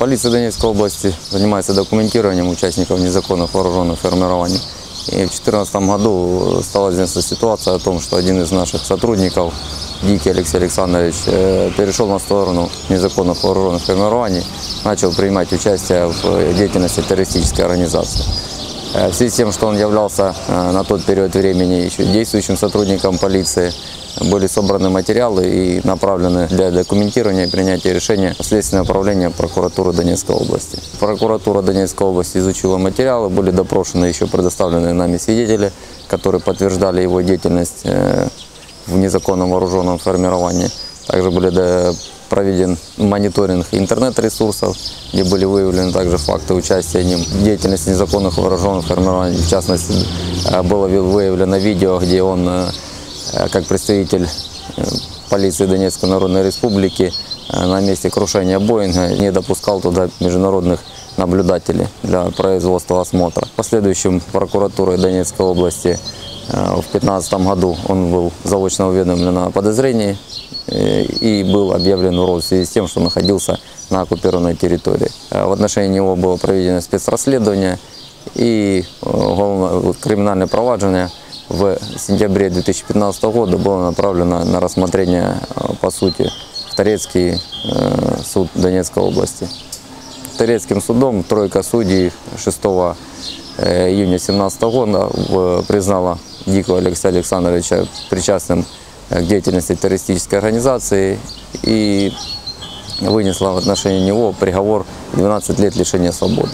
Полиция Донецкой области занимается документированием участников незаконных вооруженных формирований. И в 2014 году стала известна ситуация о том, что один из наших сотрудников, Дикий Алексей Александрович, э, перешел на сторону незаконных вооруженных формирований, начал принимать участие в деятельности террористической организации. Э, В связи с тем, что он являлся э, на тот период времени еще действующим сотрудником полиции, были собраны материалы и направлены для документирования и принятия решения Следственное управление прокуратуры Донецкой области. Прокуратура Донецкой области изучила материалы, были допрошены еще предоставленные нами свидетели, которые подтверждали его деятельность э, в незаконном вооруженном формировании. Также были проведен мониторинг интернет-ресурсов, где были выявлены также факты участия ним в деятельности незаконных вооруженных формирований. В частности, э, было выявлено видео, где он, э, э, как представитель полиции Донецкой Народной Республики, на месте крушения Боинга не допускал туда международных наблюдателей для производства осмотра. В последующем прокуратурой Донецкой области в 2015 году он был заочно уведомлен о подозрении и был объявлен розыск в связи с тем, что находился на оккупированной территории. Э, В отношении него было проведено спецрасследование и э, криминальное проваджение в сентябре 2015 года было направлено на рассмотрение, э, по сути, в Торецкий э, суд Донецкой области. Торецким судом тройка судей 6 э, июня 2017 года признала Дикого Алексея Александровича причастным э, к деятельности террористической организации и вынесла в отношении него приговор 12 лет лишения свободы.